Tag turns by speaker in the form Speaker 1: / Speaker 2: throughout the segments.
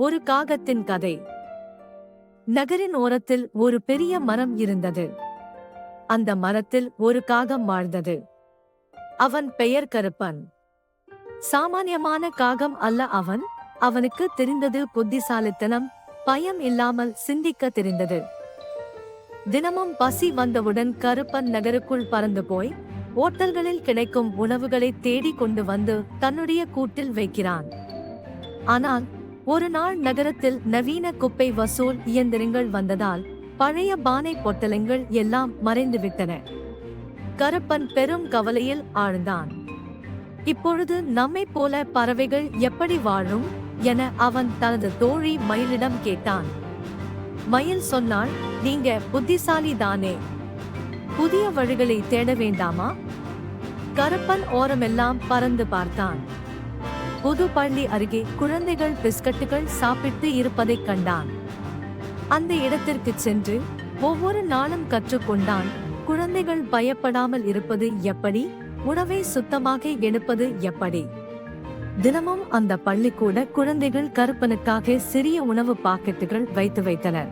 Speaker 1: ஒரு காகத்தின் கதை. நகரின் ஓரத்தில் ஒரு பெரிய மரம் இருந்தது. அந்த மரத்தில் ஒரு காகம் வாழ்ந்தது. அவன் பெயர் கருப்பன். சாமானியமான காகம் அல்ல அவன். அவனுக்கு தெரிந்தது புத்திசாலித்தனம் பயம் இல்லாமல் சிந்திக்க தெரிந்தது. தினமும் பசி வந்தவுடன் கருப்பன் நகருக்குள் பறந்து போய் ஓட்டல்களில் கிடைக்கும் உணவுகளை தேடி கொண்டு வந்து தன்னுடைய கூட்டில் வைக்கிறான். ஆனால் ஒரு நாள் நகரத்தில் நவீன குப்பை வசூல் இயந்திரங்கள் வந்ததால் பழைய பானை பொட்டலங்கள் எல்லாம் மறைந்துவிட்டன. கருப்பன் பெரும் கவலையில் ஆழ்ந்தான். இப்பொழுது நம்மைப் போல பறவைகள் எப்படி வாழும்? என அவன் தனது தோழி மயிலிடம் கேட்டான். மயில் சொன்னாள் நீங்க புத்திசாலி தானே புதிய வழிகளை தேட வேண்டாமா? கருப்பன் ஓரமெல்லாம் பறந்து பார்த்தான். புது பள்ளி அருகே குழந்தைகள் பிஸ்கட்டுகள் சாப்பிட்டு இருப்பதைக் கண்டான். அந்த இடத்திற்கு சென்று ஒவ்வொரு நாளும் கற்றுக்கொண்டான் குழந்தைகள் பயப்படாமல் இருப்பது எப்படி? உணவை சுத்தமாக எடுப்பது எப்படி? தினமும் அந்த பள்ளிக்கூட குழந்தைகள் கருப்பனுக்காக சிறிய உணவு பாக்கெட்டுகள் வைத்து வைத்தனர்.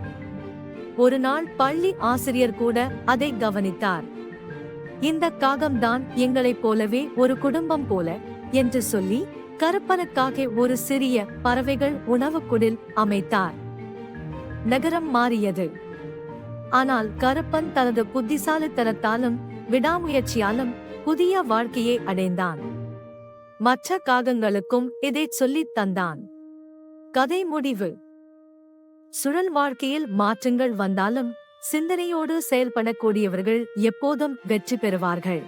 Speaker 1: ஒரு நாள் பள்ளி ஆசிரியர் கூட அதை கவனித்தார். இந்த காகம்தான் எங்களைப் போலவே ஒரு குடும்பம் போல என்று சொல்லி கருப்பனுக்காக ஒரு சிறிய பறவைகள் உணவு குடில் அமைத்தார். நகரம் மாறியது. ஆனால் கருப்பன் தனது புத்திசாலித்தனத்தாலும் விடாமுயற்சியாலும் புதிய வாழ்க்கையை அடைந்தான். மற்ற காகங்களுக்கும் இதை சொல்லித் தந்தான். கதை முடிவு. சுழல் வாழ்க்கையில் மாற்றங்கள் வந்தாலும் சிந்தனையோடு செயல்படக்கூடியவர்கள் எப்போதும் வெற்றி பெறுவார்கள்.